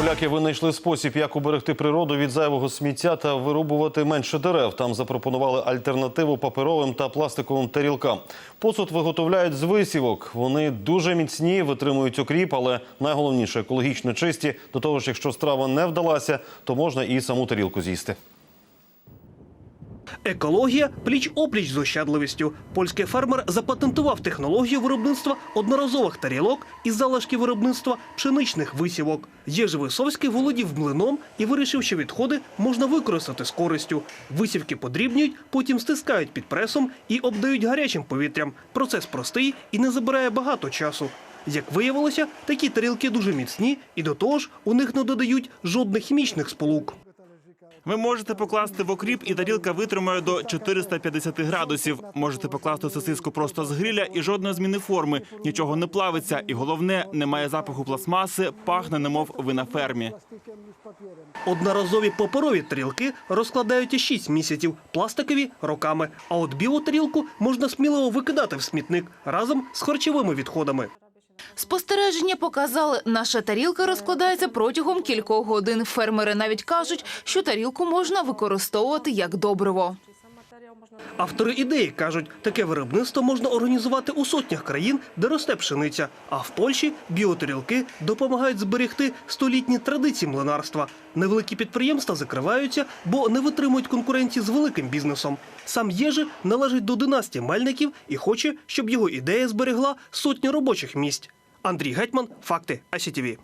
Поляки винайшли спосіб, як уберегти природу від зайвого сміття та вирубувати менше дерев. Там запропонували альтернативу паперовим та пластиковим тарілкам. Посуд виготовляють з висівок. Вони дуже міцні, витримують окріп, але найголовніше екологічно чисті. До того ж, якщо страва не вдалася, то можна і саму тарілку з'їсти. Екологія пліч-опліч з ощадливістю. Польський фермер запатентував технологію виробництва одноразових тарілок із залишків виробництва пшеничних висівок. Єж Висовський володів млином і вирішив, що відходи можна використати з користю. Висівки подрібнюють, потім стискають під пресом і обдають гарячим повітрям. Процес простий і не забирає багато часу. Як виявилося, такі тарілки дуже міцні, і до того ж у них не додають жодних хімічних сполук. Ви можете покласти в окріп, і тарілка витримає до 450 градусів. Можете покласти сосиску просто з гриля і жодної зміни форми. Нічого не плавиться, і головне, немає запаху пластмаси, пахне, немов ви на фермі. Одноразові паперові тарілки розкладають і 6 місяців, пластикові – роками. А от білу тарілку можна сміливо викидати в смітник разом з харчовими відходами. Спостереження показали, наша тарілка розкладається протягом кількох годин. Фермери навіть кажуть, що тарілку можна використовувати як добриво. Автори ідеї кажуть, таке виробництво можна організувати у сотнях країн, де росте пшениця. А в Польщі біотарілки допомагають зберегти столітні традиції млинарства. Невеликі підприємства закриваються, бо не витримують конкуренції з великим бізнесом. Сам Єжи належить до династії мельників і хоче, щоб його ідея зберегла сотні робочих місць. Андрій Гетьман, факти АСІТІВІ.